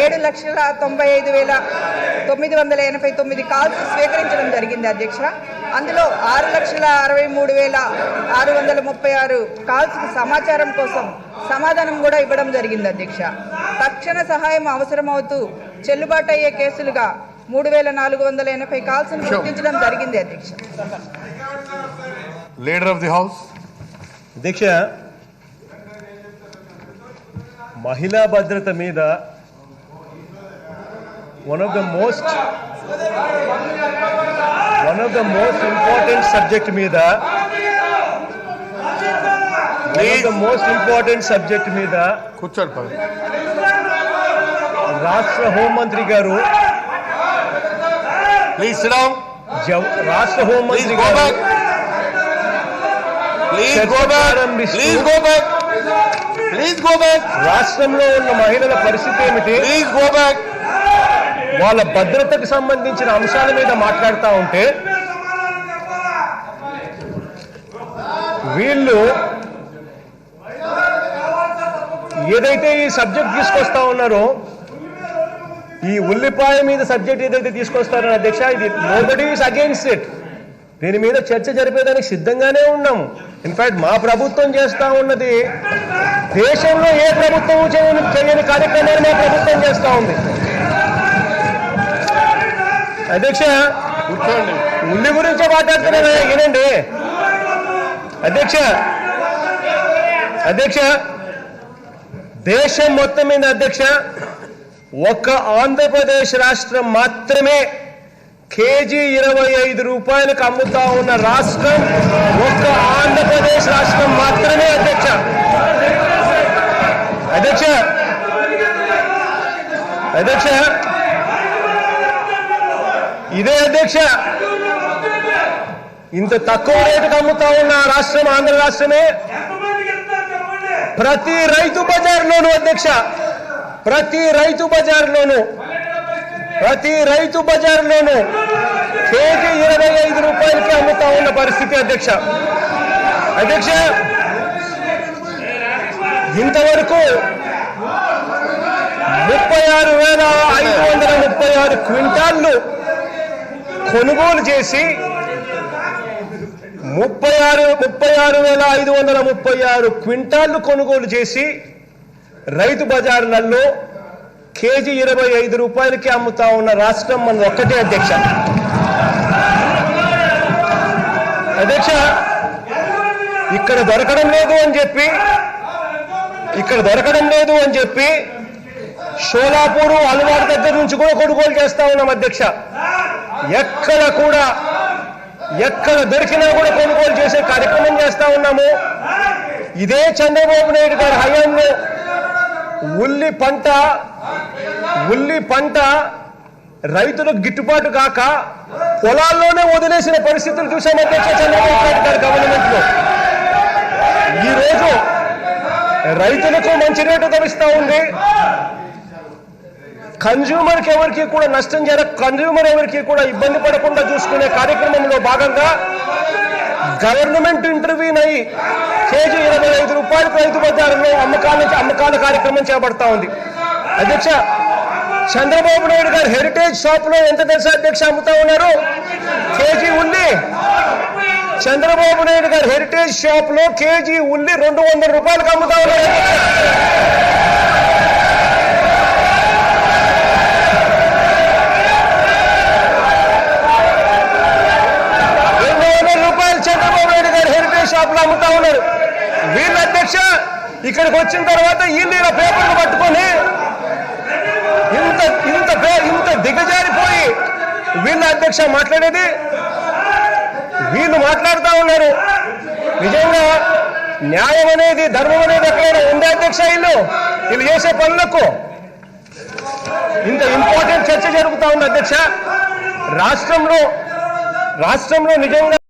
ఏడు లక్షల తొంభై ఐదు వేల తొమ్మిది వందల ఎనభై తొమ్మిది కాల్స్ స్వీకరించడం జరిగింది అధ్యక్ష అందులో ఆరు లక్షల అరవై మూడు వేల ఆరు వందల ముప్పై ఆరు కాల్స్కి సమాచారం కోసం సమాధానం కూడా ఇవ్వడం జరిగింది అధ్యక్ష తక్షణ సహాయం అవసరమవుతూ చెల్లుబాటు అయ్యే కేసులుగా మూడు వేల నాలుగు వందల ఎనభై కాల్స్ను గుర్తించడం జరిగింది అధ్యక్ష లీడర్ ఆఫ్ ది హౌస్ అధ్యక్ష మహిళా భద్రత మీద one of the most one of the most important subject మీద one of the most important subject మీద కూర్చోండి పద రాష్ట్ర హోంమంత్రి గారు ప్లీజ్ సిట్ డౌన్ జవ- రాష్ట్ర ప్లీజ్ హోంమంత్రి గో గారు బ్యాక్ ప్లీజ్ చర్చ గో బ్యాక్ ప్రారంభిస్తూ- please go back please go back రాష్ట్రంలో ఉన్న మహిళల పరిస్థితి ఏమిటి ప్లీజ్ గో బ్యాక్ వాళ్ళ భద్రతకు సంబంధించిన అంశాల మీద మాట్లాడుతూ ఉంటే వీళ్ళు ఏదైతే ఈ సబ్జెక్ట్ తీసుకొస్తా ఉన్నారో ఈ ఉల్లిపాయ మీద సబ్జెక్ట్ ఏదైతే తీసుకొస్తారో అధ్యక్ష ఇది నోబడి ఈస్ అగేన్స్ట్ ఇట్ దీని మీద చర్చ జరిపేదానికి సిద్ధంగానే ఉన్నాము. ఇన్ఫాక్ట్ మా ప్రభుత్వం చేస్తా ఉన్నది దేశంలో ఏ ప్రభుత్వం చేయని చేయని కార్యక్రమాలు మా ప్రభుత్వం చేస్తూ ఉంది. అధ్యక్ష ఉల్లి గురించి మాట్లాడుతున్నాను. వినండి. అధ్యక్ష అధ్యక్ష దేశం మొత్తం మీద అధ్యక్ష ఒక్క ఆంధ్రప్రదేశ్ రాష్ట్రం మాత్రమే కేజీ ఇరవై ఐదు రూపాయలకు అమ్ముతా ఉన్న రాష్ట్రం ఒక్క ఆంధ్రప్రదేశ్ రాష్ట్రం మాత్రమే అధ్యక్ష. అధ్యక్ష అధ్యక్ష ఇదే అధ్యక్ష. ఇంత తక్కువ రేటుకు అమ్ముతా ఉన్న రాష్ట్రం ఆంధ్ర రాష్ట్రమే ప్రతి రైతు బజార్లోను అధ్యక్ష ప్రతి రైతు బజార్లోను ప్రతి రైతు బజార్లోను కేజీ ఇరవై ఐదు రూపాయలకి అమ్ముతా ఉన్న పరిస్థితి అధ్యక్ష. అధ్యక్ష ఇంతవరకు ముప్పై ఆరు వేల ఐదు వందల ముప్పై ఆరు క్వింటాళ్ళు కొనుగోలు చేసి ముప్పై ఆరు ముప్పై ఆరు వేల ఐదు వందల ముప్పై ఆరు క్వింటాళ్ళు కొనుగోలు చేసి రైతు బజార్లలో కేజీ ఇరవై ఐదు రూపాయలకి అమ్ముతా ఉన్న రాష్ట్రం మన ఒక్కటే అధ్యక్ష. అధ్యక్ష ఇక్కడ దొరకడం లేదు అని చెప్పి ఇక్కడ దొరకడం లేదు అని చెప్పి షోలాపూరు అలవాటు దగ్గర నుంచి కూడా కొనుగోలు చేస్తా ఉన్నాం అధ్యక్ష. ఎక్కడ కూడా ఎక్కడ దొరికినా కూడా కొనుగోలు చేసే కార్యక్రమం చేస్తా ఉన్నాము. ఇదే చంద్రబాబు నాయుడు గారి హయాంలో ఉల్లి పంట ఉల్లి పంట రైతులకు గిట్టుబాటు కాక పొలాల్లోనే వదిలేసిన పరిస్థితులు చూసాం అధ్యక్ష చంద్రబాబు నాయుడు గారి గవర్నమెంట్లో ఈ రోజు రైతులకు మంచి రేటు లభిస్తా ఉంది. కన్జ్యూమర్కి ఎవరికి కూడా నష్టం జరగ కన్జ్యూమర్ ఎవరికి కూడా ఇబ్బంది పడకుండా చూసుకునే కార్యక్రమంలో భాగంగా గవర్నమెంట్ ఇంటర్వ్యూన్ అయ్యి కేజీ ఇరవై ఐదు రూపాయలకు రైతు బజార్లో అమ్మకాల అమ్మకాల కార్యక్రమం చేపడతా ఉంది. అధ్యక్ష చంద్రబాబు నాయుడు గారు హెరిటేజ్ షాప్లో ఎంత తెలుసా అధ్యక్ష అమ్ముతా ఉన్నారు? కేజీ ఉల్లి. చంద్రబాబు నాయుడు గారు హెరిటేజ్ షాప్లో కేజీ ఉల్లి రెండు వందల రూపాయలకు అమ్ముతా ఉన్నారు. పేపర్లు అమ్ముతా ఉన్నారు. వీళ్ళ అధ్యక్ష ఇక్కడికి వచ్చిన తర్వాత వీళ్ళు ఇలా పేపర్లు పట్టుకొని ఇంత ఇంత ఇంత దిగజారిపోయి వీళ్ళ అధ్యక్ష మాట్లాడేది వీళ్ళు మాట్లాడుతూ ఉన్నారు. నిజంగా న్యాయం అనేది ధర్మం అనేది ఎక్కడైనా ఉందా అధ్యక్ష వీళ్ళు వీళ్ళు చేసే పనులకు ఇంత ఇంపార్టెంట్ చర్చ జరుగుతా ఉంది అధ్యక్ష. రాష్ట్రంలో రాష్ట్రంలో నిజంగా